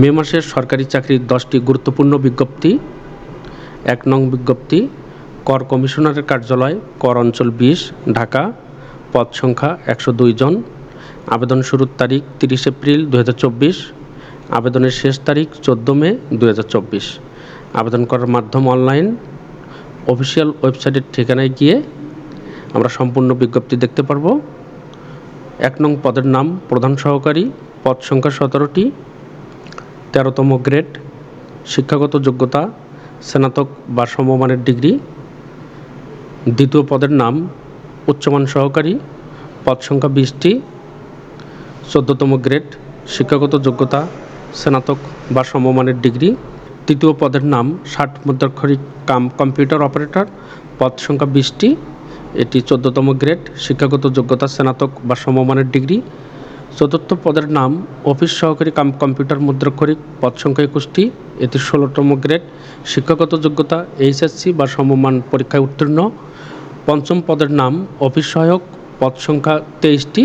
মে মাসের সরকারি চাকরির দশটি গুরুত্বপূর্ণ বিজ্ঞপ্তি। এক নং বিজ্ঞপ্তি, কর কমিশনারের কার্যালয়, কর অঞ্চল বিশ, ঢাকা, পদ সংখ্যা একশো দুই জন। আবেদন শুরুর তারিখ তিরিশ এপ্রিল দু হাজার চব্বিশ। আবেদনের শেষ তারিখ চোদ্দ মে দু হাজার চব্বিশ। আবেদন করার মাধ্যম অনলাইন, অফিসিয়াল ওয়েবসাইটের ঠিকানায় গিয়ে আমরা সম্পূর্ণ বিজ্ঞপ্তি দেখতে পারব। এক নং পদের নাম প্রধান সহকারী, পদ সংখ্যা সতেরোটি। তেরোতম গ্রেড, শিক্ষাগত যোগ্যতা, স্নাতক বা সমমানের ডিগ্রি। দ্বিতীয় পদের নাম উচ্চমান সহকারী, পদ সংখ্যা বিশটি। চোদ্দতম গ্রেড, শিক্ষাগত যোগ্যতা, স্নাতক বা সমমানের ডিগ্রি। তৃতীয় পদের নাম ষাট মুদ্রাক্ষরিক কাম, কম্পিউটার অপারেটর, পদ সংখ্যা বিশটি। এটি চোদ্দতম গ্রেড, শিক্ষাগত যোগ্যতা, স্নাতক বা সমমানের ডিগ্রি। চতুর্থ পদের নাম অফিস সহকারী কাম কম্পিউটার মুদ্রাক্ষরিক পদ সংখ্যা একুশটি এটি ষোলোতম গ্রেড, শিক্ষাগত যোগ্যতা, এইচএসসি বা সমমান পরীক্ষায় উত্তীর্ণ। পঞ্চম পদের নাম অফিস সহায়ক, পদ সংখ্যা তেইশটি,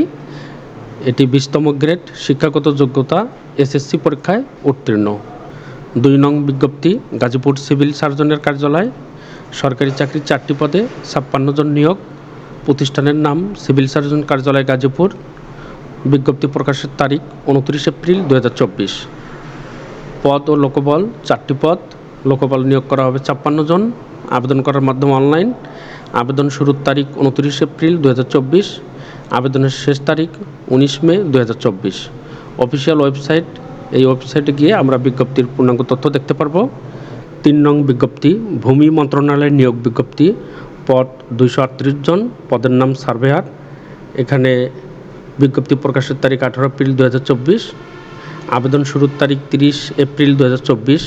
এটি বিশতম গ্রেড, শিক্ষাগত যোগ্যতা, এসএসসি পরীক্ষায় উত্তীর্ণ। দুই নং বিজ্ঞপ্তি, গাজীপুর সিভিল সার্জনের কার্যালয়, সরকারি চাকরির চারটি পদে ছাপ্পান্ন জন নিয়োগ। প্রতিষ্ঠানের নাম সিভিল সার্জন কার্যালয় গাজীপুর। বিজ্ঞপ্তি প্রকাশের তারিখ উনত্রিশ এপ্রিল দু হাজার চব্বিশ। পদ ও লোকবল চারটি পদ। লোকবল নিয়োগ করা হবে ছাপ্পান্ন জন। আবেদন করার মাধ্যমে অনলাইন। আবেদন শুরুর তারিখ উনত্রিশ এপ্রিল দু হাজার চব্বিশ। আবেদনের শেষ তারিখ উনিশ মে দু হাজার চব্বিশ। অফিসিয়াল ওয়েবসাইট, এই ওয়েবসাইটে গিয়ে আমরা বিজ্ঞপ্তির পূর্ণাঙ্গ তথ্য দেখতে পারব। তিন নং বিজ্ঞপ্তি, ভূমি মন্ত্রণালয়ের নিয়োগ বিজ্ঞপ্তি। পদ দুইশো আটত্রিশ জন। পদের নাম সার্ভেয়ার এখানে বিজ্ঞপ্তি প্রকাশের তারিখ আঠারো এপ্রিল দু হাজার চব্বিশ। আবেদন শুরুর তারিখ তিরিশ এপ্রিল দু হাজার চব্বিশ।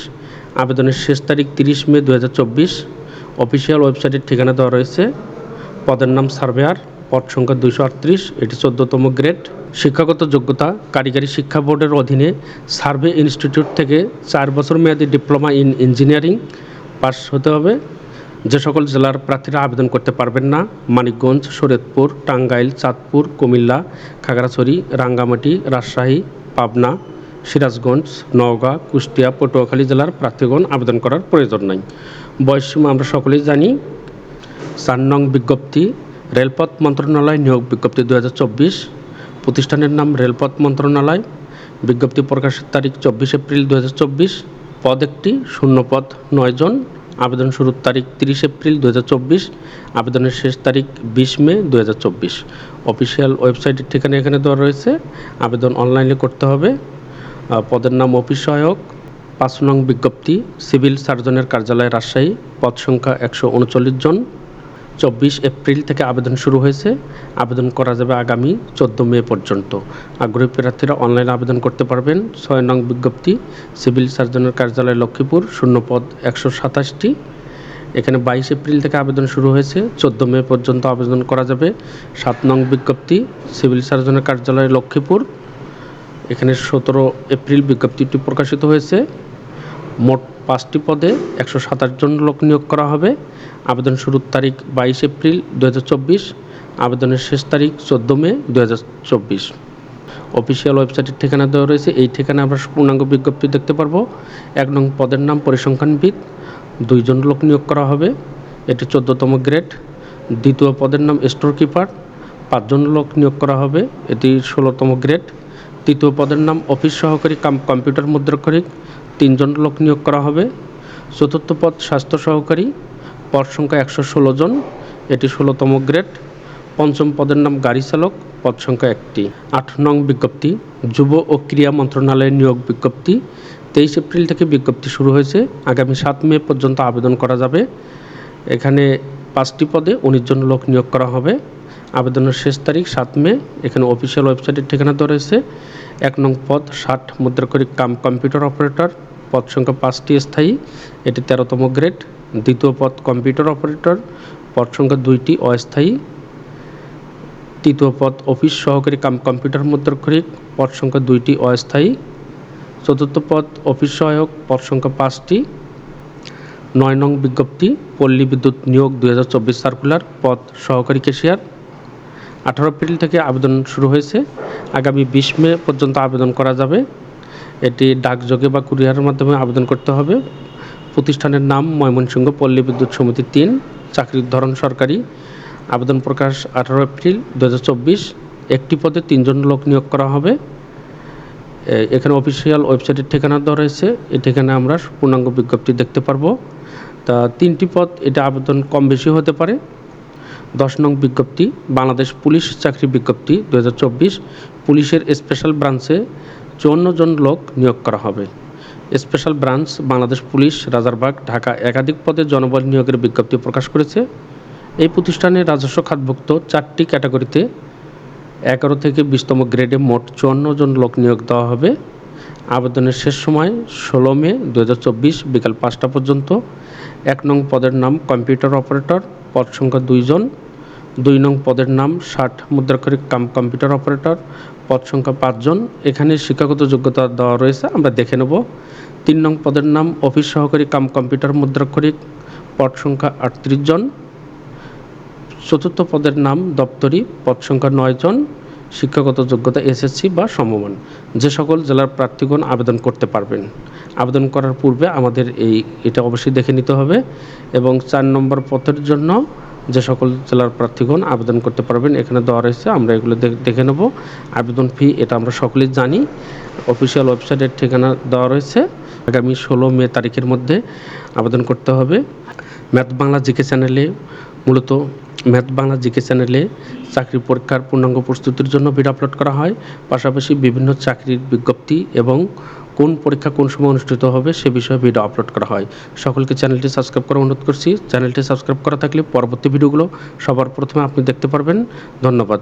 আবেদনের শেষ তারিখ তিরিশ মে দু হাজার চব্বিশ। অফিসিয়াল ওয়েবসাইটের ঠিকানা দেওয়া রয়েছে। পদের নাম সার্ভেয়ার, পদ সংখ্যা দুশো আটত্রিশ, এটি চোদ্দতম গ্রেড। শিক্ষাগত যোগ্যতা, কারিগরি শিক্ষা বোর্ডের অধীনে সার্ভে ইনস্টিটিউট থেকে চার বছর মেয়াদী ডিপ্লোমা ইন ইঞ্জিনিয়ারিং পাস হতে হবে। যে সকল জেলার প্রার্থীরা আবেদন করতে পারবেন না, মানিকগঞ্জ, শরীয়তপুর, টাঙ্গাইল, চাঁদপুর, কুমিল্লা, খাগড়াছড়ি, রাঙ্গামাটি, রাজশাহী, পাবনা, সিরাজগঞ্জ, নওগাঁ, কুষ্টিয়া, পটুয়াখালী জেলার প্রার্থীগণ আবেদন করার প্রয়োজন নাই। বয়সসীমা আমরা সকলেই জানি। চার নং বিজ্ঞপ্তি, রেলপথ মন্ত্রণালয় নিয়োগ বিজ্ঞপ্তি দু হাজার চব্বিশ। প্রতিষ্ঠানের নাম রেলপথ মন্ত্রণালয়। বিজ্ঞপ্তি প্রকাশের তারিখ চব্বিশ এপ্রিল দু হাজার চব্বিশ। পদ একটি, শূন্য পদ নয় জন। আবেদন শুরুর তারিখ তিরিশ এপ্রিল দু হাজার চব্বিশ, আবেদনের শেষ তারিখ বিশ মে দু হাজার চব্বিশ। অফিসিয়াল ওয়েবসাইটের ঠিকানা এখানে দেওয়া রয়েছে। আবেদন অনলাইনে করতে হবে। পদের নাম অফিস সহায়ক, পাঁচ নং বিজ্ঞপ্তি, সিভিল সার্জনের কার্যালয় রাজশাহী, পদ সংখ্যা একশো উনচল্লিশ জন। চব্বিশ এপ্রিল থেকে আবেদন শুরু হয়েছে। আবেদন করা যাবে আগামী চোদ্দ মে পর্যন্ত। আগ্রহী প্রার্থীরা অনলাইনে আবেদন করতে পারবেন। ছয় নং বিজ্ঞপ্তি, সিভিল সার্জনের কার্যালয় লক্ষ্মীপুর, শূন্য পদ একশো সাতাশটি। এখানে বাইশ এপ্রিল থেকে আবেদন শুরু হয়েছে। চোদ্দ মে পর্যন্ত আবেদন করা যাবে। সাত নং বিজ্ঞপ্তি, সিভিল সার্জনের কার্যালয় লক্ষ্মীপুর। এখানে সতেরো এপ্রিল বিজ্ঞপ্তিটি প্রকাশিত হয়েছে। মোট পাঁচটি পদে একশো সাতাশ জন লোক নিয়োগ করা হবে। আবেদন শুরুর তারিখ বাইশ এপ্রিল দু হাজার চব্বিশ, আবেদনের শেষ তারিখ চোদ্দ মে দু অফিসিয়াল ওয়েবসাইটের ঠিকানা দেওয়া রয়েছে। এই ঠিকানায় আমরা পূর্ণাঙ্গ বিজ্ঞপ্তি দেখতে পারব। এক নং পদের নাম পরিসংখ্যানবিদ। দুইজন লোক নিয়োগ করা হবে। এটি চোদ্দোতম গ্রেড। দ্বিতীয় পদের নাম স্টোর কিপার পাঁচজন লোক নিয়োগ করা হবে। এটি ষোলোতম গ্রেড। তৃতীয় পদের নাম অফিস সহকারী কাম কম্পিউটার মুদ্রাক্ষরিক। তিনজন লোক নিয়োগ করা হবে। চতুর্থ পদ স্বাস্থ্য সহকারী, পদ সংখ্যা একশো ষোলো জন, এটি ষোলোতম গ্রেড। পঞ্চম পদের নাম গাড়ি চালক, পদ সংখ্যা একটি। আট নং বিজ্ঞপ্তি, যুব ও ক্রীড়া মন্ত্রণালয়ের নিয়োগ বিজ্ঞপ্তি। তেইশ এপ্রিল থেকে বিজ্ঞপ্তি শুরু হয়েছে। আগামী সাত মে পর্যন্ত আবেদন করা যাবে। এখানে পাঁচটি পদে উনিশ জন লোক নিয়োগ করা হবে। আবেদনের শেষ তারিখ সাত মে। এখানে অফিসিয়াল ওয়েবসাইটের ঠিকানা দেওয়া রয়েছে। এক নং পদ ষাট মুদ্রাকরিক কাম কম্পিউটার অপারেটর। পদ সংখ্যা পাঁচটি স্থায়ী। এটি তেরোতম গ্রেড। দ্বিতীয় পদ কম্পিউটার অপারেটর। পদ সংখ্যা দুইটি অস্থায়ী। তৃতীয় পদ অফিস সহকারী কাম কম্পিউটার মুদ্রাক্ষরিক পদ সংখ্যা দুইটি অস্থায়ী। চতুর্থ পদ অফিস সহায়ক। পদ সংখ্যা পাঁচটি। নয় নং বিজ্ঞপ্তি, পল্লী বিদ্যুৎ নিয়োগ দু হাজার চব্বিশ সার্কুলার। পদ, সহকারী কেশিয়ার আঠারো এপ্রিল থেকে আবেদন শুরু হয়েছে। আগামী বিশ মে পর্যন্ত আবেদন করা যাবে। এটি ডাকযোগে বা কুরিয়ারের মাধ্যমে আবেদন করতে হবে। প্রতিষ্ঠানের নাম ময়মনসিংহ পল্লী বিদ্যুৎ সমিতি তিন, চাকরির ধরন সরকারি। আবেদন প্রকাশ আঠারো এপ্রিল দু হাজার চব্বিশ। একটি পদে তিনজন লোক নিয়োগ করা হবে। এখানে অফিসিয়াল ওয়েবসাইটের ঠিকানা দেওয়া রয়েছে। এই ঠিকানায় আমরা পূর্ণাঙ্গ বিজ্ঞপ্তি দেখতে পারব। তা তিনটি পদ, এটা আবেদন কম বেশি হতে পারে। দশ নং বিজ্ঞপ্তি, বাংলাদেশ পুলিশ চাকরি বিজ্ঞপ্তি দু হাজার চব্বিশ, পুলিশের স্পেশাল ব্রাঞ্চে চুয়ান্ন জন লোক নিয়োগ করা হবে। Special branch Bangladesh police Rajarbagh, Dhaka একাধিক পদে জনবল নিয়োগের বিজ্ঞপ্তি প্রকাশ করেছে। এই প্রতিষ্ঠানে রাজস্ব খাতভুক্ত চারটি ক্যাটাগরিতে এগারো থেকে বিশতম গ্রেডে মোট চুয়ান্ন জন লোক নিয়োগ দেওয়া হবে। আবেদনের শেষ সময় ষোলো মে দু হাজার চব্বিশ বিকাল পাঁচটা পর্যন্ত। এক নং পদের নাম কম্পিউটার অপারেটর, পদ সংখ্যা দুইজন দুই নং পদের নাম, ষাট মুদ্রাক্ষরিক কাম কম্পিউটার অপারেটর, পদ সংখ্যা পাঁচজন এখানে শিক্ষাগত যোগ্যতা দেওয়া রয়েছে, আমরা দেখে নেব। তিন নং পদের নাম, অফিস সহকারী কাম কম্পিউটার মুদ্রাক্ষরিক, পদ সংখ্যা আটত্রিশ জন। চতুর্থ পদের নাম, দপ্তরি, পদ সংখ্যা নয় জন। শিক্ষাগত যোগ্যতা এসএসসি বা সমমান। যে সকল জেলার প্রার্থীগণ আবেদন করতে পারবেন। আবেদন করার পূর্বে আমাদের এই, এটা অবশ্যই দেখে নিতে হবে। এবং চার নম্বর পদের জন্য যে সকল জেলার প্রার্থীগণ আবেদন করতে পারবেন, এখানে দেওয়া রয়েছে, আমরা এগুলো দেখ- নেব। আবেদন ফি এটা আমরা সকলেই জানি। অফিসিয়াল ওয়েবসাইটের ঠিকানা দেওয়া রয়েছে। আগামী ষোলো মে তারিখের মধ্যে আবেদন করতে হবে। ম্যাথ বাংলা জিকে চ্যানেলে মূলত ম্যাথ বাংলা জিকে চ্যানেলে চাকরি পরীক্ষার পূর্ণাঙ্গ প্রস্তুতির জন্য ভিডিও আপলোড করা হয়। পাশাপাশি বিভিন্ন চাকরির বিজ্ঞপ্তি এবং কোন পরীক্ষা কোন সময় অনুষ্ঠিত হবে সে বিষয়ে ভিডিও আপলোড করা হয়। সকলকে চ্যানেলটি সাবস্ক্রাইব করা অনুরোধ করছি। চ্যানেলটি সাবস্ক্রাইব করা থাকলে পরবর্তী ভিডিওগুলো সবার প্রথমে আপনি দেখতে পারবেন। ধন্যবাদ।